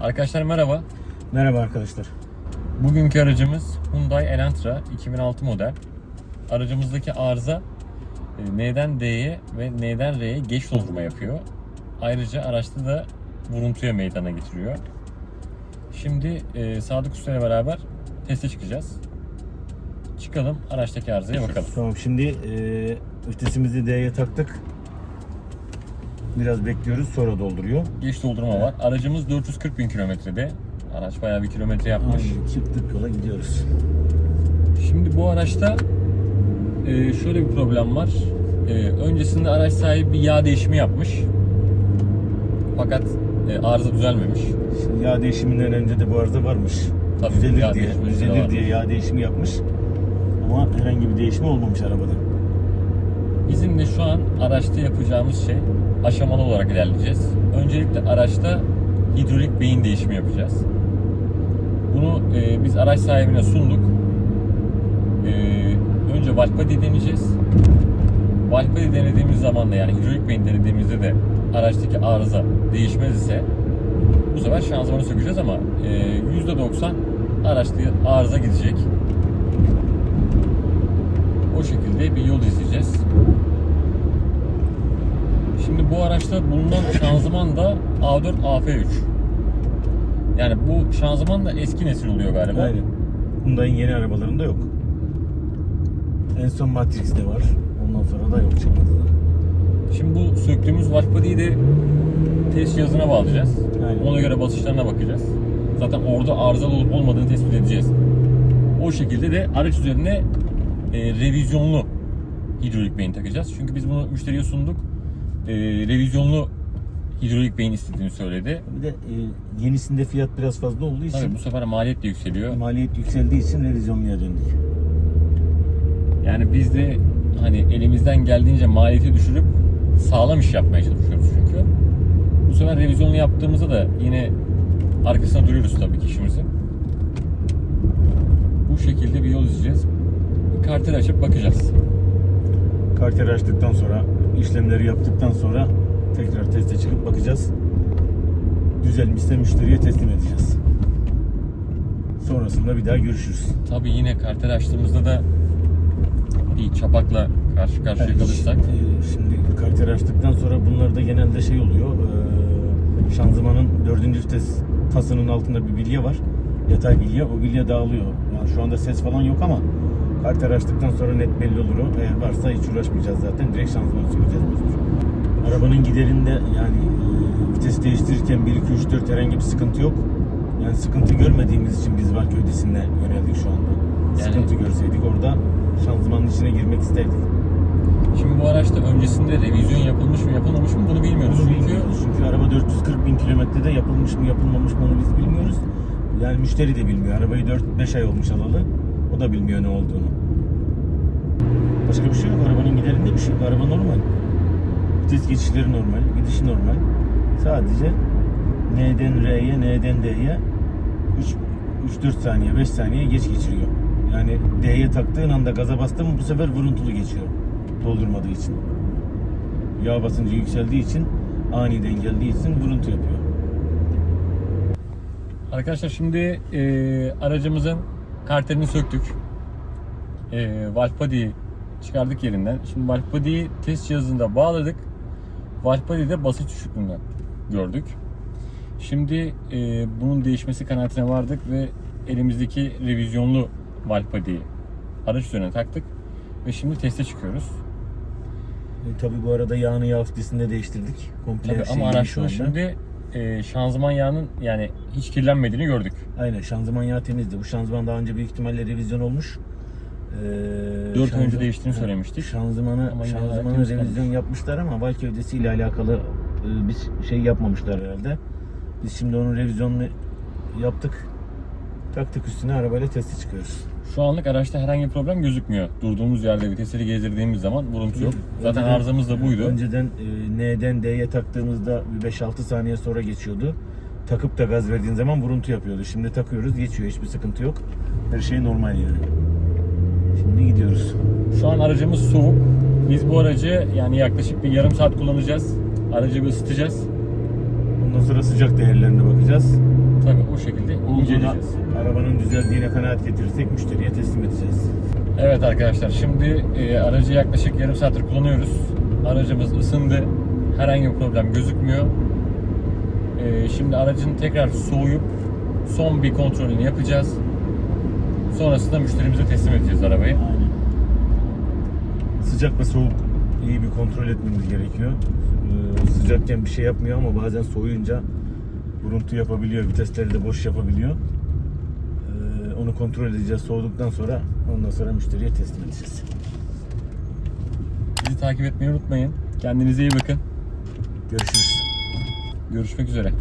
Arkadaşlar merhaba. Merhaba arkadaşlar. Bugünkü aracımız Hyundai Elantra 2006 model. Aracımızdaki arıza e, N'den D'ye ve N'den R'ye geç doldurma yapıyor. Ayrıca araçta da vuruntuya meydana getiriyor. Şimdi e, Sadık Usta ile beraber teste çıkacağız. Çıkalım araçtaki arızaya bakalım. Tamam şimdi e, vitesimizi D'ye taktık. Biraz bekliyoruz sonra dolduruyor. Geç doldurma var. Aracımız 440 bin kilometrede. Araç bayağı bir kilometre yapmış. Aynen, çıktık yola gidiyoruz. Şimdi bu araçta e, şöyle bir problem var. E, öncesinde araç sahibi bir yağ değişimi yapmış. Fakat e, arıza düzelmemiş. Şimdi yağ değişiminden önce de bu arıza varmış. Tabii, düzelir yağ diye, düzelir diye yağ değişimi yapmış. Ama herhangi bir değişimi olmamış arabada. Bizim de şu an araçta yapacağımız şey aşamalı olarak ilerleyeceğiz. Öncelikle araçta hidrolik beyin değişimi yapacağız. Bunu e, biz araç sahibine sunduk. E, önce body deneyeceğiz. Body denediğimiz zaman da yani hidrolik beyin denediğimizde de araçtaki arıza değişmez ise bu sefer şanzımanı sökeceğiz ama e, %90 araçta arıza gidecek. O şekilde bir yol izleyeceğiz. Şimdi bu araçta bulunan şanzıman da A4 AF3. Yani bu şanzıman da eski nesil oluyor galiba. Aynen. Hyundai'nin yeni arabalarında yok. En son Matrix'te var. Ondan sonra da yok çıkmadı da. Şimdi bu söktüğümüz body'yi de test cihazına bağlayacağız. Aynen. Ona göre basınçlarına bakacağız. Zaten orada arızalı olup olmadığını tespit edeceğiz. O şekilde de araç üzerine e, revizyonlu hidrolik beyin takacağız. Çünkü biz bunu müşteriye sunduk. E, revizyonlu hidrolik beyin istediğini söyledi. Bir de e, yenisinde fiyat biraz fazla olduğu için Tabii bu sefer maliyet de yükseliyor. maliyet yükseldiği için revizyonluya döndük. Yani biz de hani elimizden geldiğince maliyeti düşürüp sağlam iş yapmaya çalışıyoruz çünkü. Bu sefer revizyonlu yaptığımızda da yine arkasına duruyoruz tabii ki işimizin. Bu şekilde bir yol izleyeceğiz. Bir karteli açıp bakacağız. Karteri açtıktan sonra, işlemleri yaptıktan sonra tekrar teste çıkıp bakacağız. Düzelmişse müşteriye teslim edeceğiz. Sonrasında bir daha görüşürüz. Tabii yine karteli açtığımızda da bir çapakla karşı karşıya Yani kalırsak şi- Şimdi karteri açtıktan sonra bunlarda genelde şey oluyor. e, Şanzımanın dördüncü vites tasının altında bir bilye var. Yatay bilye. O bilye dağılıyor. Yani şu anda ses falan yok ama karteri açtıktan sonra net belli olur o. Eğer varsa hiç uğraşmayacağız zaten. Direkt şanzımanı sökeceğiz mecbur. Arabanın giderinde yani e, vites değiştirirken 1, 2, 3, 4 herhangi bir sıkıntı yok. Yani sıkıntı görmediğimiz için biz Valk ödesine yöneldik şu anda. Yani- Sıkıntı görseydik orada şanzımanın içine girmek isterdik. Şimdi bu araçta öncesinde revizyon yapılmış mı yapılmamış mı bunu bilmiyoruz. Bunu Çünkü bilmiyoruz çünkü araba 440 bin kilometrede yapılmış mı yapılmamış mı onu biz bilmiyoruz. Yani müşteri de bilmiyor. Arabayı 4-5 ay olmuş alalı. O da bilmiyor ne olduğunu. Başka bir şey yok. Arabanın giderinde bir şey yok. Araba normal. Vites geçişleri normal. Gidişi normal. Sadece N'den R'ye, N'den D'ye 3-4 saniye, 5 saniye geç geçiriyor. Yani D'ye taktığın anda gaza bastın mı bu sefer vuruntulu geçiyor. Doldurmadığı için. Yağ basıncı yükseldiği için aniden geldiği için vuruntu yapıyor. Arkadaşlar şimdi e, aracımızın karterini söktük. E, valve body'yi çıkardık yerinden. Şimdi valve body'yi test cihazında bağladık. Valve body'de basınç düşüklüğünden gördük. Şimdi e, bunun değişmesi kanaatine vardık ve elimizdeki revizyonlu valve body'yi araç üzerine taktık. Ve şimdi teste çıkıyoruz. E, tabii bu arada yağını yağ fitilesinde değiştirdik. Komple Tabii şey ama araçta şimdi e, şanzıman yağının yani hiç kirlenmediğini gördük. Aynen şanzıman yağı temizdi. Bu şanzıman daha önce büyük ihtimalle revizyon olmuş. Ee, Dört ay önce şanzı- değiştiğini söylemiştik. Şanzımanı, Ama şanzımanı revizyon kalmış. yapmışlar ama Valk övdesi ile alakalı e, bir şey yapmamışlar herhalde. Biz şimdi onun revizyonunu yaptık. Taktık üstüne arabayla teste çıkıyoruz. Şu anlık araçta herhangi bir problem gözükmüyor. Durduğumuz yerde vitesleri gezdirdiğimiz zaman vuruntu yok. Zaten Önceden- arızamız da buydu. Önceden e, N'den D'ye taktığımızda bir 5-6 saniye sonra geçiyordu. Takıp da gaz verdiğin zaman vuruntu yapıyordu. Şimdi takıyoruz geçiyor hiçbir sıkıntı yok. Her şey normal yani. Şimdi gidiyoruz. Şu an aracımız soğuk. Biz bu aracı yani yaklaşık bir yarım saat kullanacağız. Aracı bir ısıtacağız. Ondan sonra sıcak değerlerine bakacağız. vereceğiz. arabanın düzeldiğine kanaat getirirsek müşteriye teslim edeceğiz. Evet arkadaşlar şimdi e, aracı yaklaşık yarım saattir kullanıyoruz. Aracımız ısındı. Herhangi bir problem gözükmüyor. E, şimdi aracın tekrar soğuyup son bir kontrolünü yapacağız. Sonrasında müşterimize teslim edeceğiz arabayı. Aynen. Sıcak ve soğuk iyi bir kontrol etmemiz gerekiyor. Ee, sıcakken bir şey yapmıyor ama bazen soğuyunca vuruntu yapabiliyor, vitesleri de boş yapabiliyor. Ee, onu kontrol edeceğiz soğuduktan sonra ondan sonra müşteriye teslim edeceğiz. Bizi takip etmeyi unutmayın. Kendinize iyi bakın. Görüşürüz. Görüşmek üzere.